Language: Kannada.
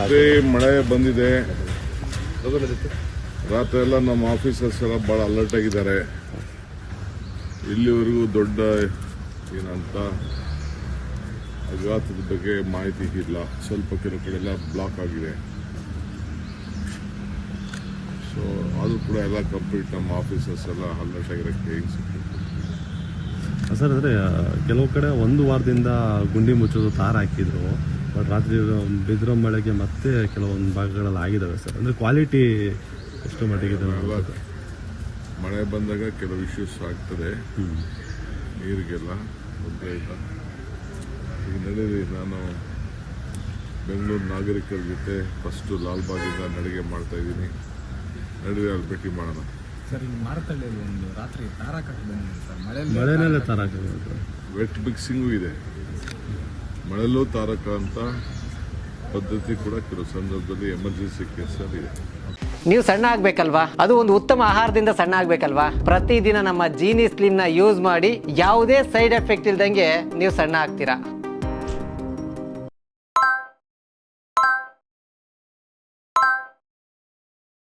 ರಾತ್ರಿ ಮಳೆ ಬಂದಿದೆ. ರಾತ್ರಿ ಎಲ್ಲ ನಮ್ಮ ಆಫೀಸರ್ಸ್ ಎಲ್ಲ ಭಾಳ ಅಲರ್ಟ್ ಆಗಿದ್ದಾರೆ. ಇಲ್ಲಿವರೆಗೂ ದೊಡ್ಡ ಏನಂತ ಅಘಾತದ ಬಗ್ಗೆ ಮಾಹಿತಿ ಇಲ್ಲ. ಸ್ವಲ್ಪ ಕೆಲವು ಕಡೆ ಎಲ್ಲ ಬ್ಲಾಕ್ ಆಗಿದೆ. ಸೊ ಅದು ಕೂಡ ಎಲ್ಲ ಕಂಪ್ಲೀಟ್ ನಮ್ಮ ಆಫೀಸರ್ಸ್ ಎಲ್ಲ ಅಲರ್ಟ್ ಆಗಿರೋಕ್ಕೆ ಹೆಂಗೆ ಸಿಕ್ಕಿದೆ. ಸರ್ ಅಂದರೆ ಕೆಲವು ಕಡೆ ಒಂದು ವಾರದಿಂದ ಗುಂಡಿ ಮುಚ್ಚೋದು ತಾರ ಹಾಕಿದ್ರು. ಬಟ್ ರಾತ್ರಿ ಬಿದಿರೋ ಮಳೆಗೆ ಮತ್ತೆ ಕೆಲವೊಂದು ಭಾಗಗಳಲ್ಲಿ ಆಗಿದ್ದಾವೆ ಸರ್. ಅಂದರೆ ಕ್ವಾಲಿಟಿ ಎಷ್ಟು ಮಟ್ಟಿಗೆ ಮಳೆ ಬಂದಾಗ ಕೆಲವು ಇಶ್ಯೂಸ್ ಆಗ್ತದೆ. ನೀರಿಗೆಲ್ಲ ತೊಂದರೆ ಇಲ್ಲ. ಈಗ ನಡೀರಿ ನಾನು ಬೆಂಗಳೂರು ನಾಗರಿಕರ ಜೊತೆ ಫಸ್ಟು ಲಾಲ್ಬಾಗಿಂದ ನಡಿಗೆ ಮಾಡ್ತಾ ಇದ್ದೀನಿ. ನಡುವೆ ಅಲ್ಲಿ ಭೇಟಿ ಮಾಡೋಣ. ಸರ್ ಇಲ್ಲಿ ಮಾರತಳ್ಳಿಯಲ್ಲಿ ಒಂದು ರಾತ್ರಿ ತಾರಾಕಟ್ಟು ಬಂದಿದೆ ಸರ್. ಮಳೆ ಮಳೆನಲ್ಲೇ ವೆಟ್ ಮಿಕ್ಸಿಂಗು ಇದೆ. ಮಳೆಲೂ ತಾರಕ ಅಂತ ಪದ್ಧತಿ ಕೂಡ ಕೆಲವು ಸಂದರ್ಭದಲ್ಲಿ ಎಮರ್ಜೆನ್ಸಿ ಕೇಸಲ್ಲಿ ಇದೆ. ನೀವು ಸಣ್ಣ ಆಗ್ಬೇಕಲ್ವಾ? ಅದು ಒಂದು ಉತ್ತಮ ಆಹಾರದಿಂದ ಸಣ್ಣ ಆಗ್ಬೇಕಲ್ವಾ? ಪ್ರತಿದಿನ ನಮ್ಮ ಜೀನಿ ಸ್ಲಿಮ್ನ ಯೂಸ್ ಮಾಡಿ ಯಾವುದೇ ಸೈಡ್ ಎಫೆಕ್ಟ್ ಇಲ್ದಂಗೆ ನೀವು ಸಣ್ಣ ಆಗ್ತೀರಾ?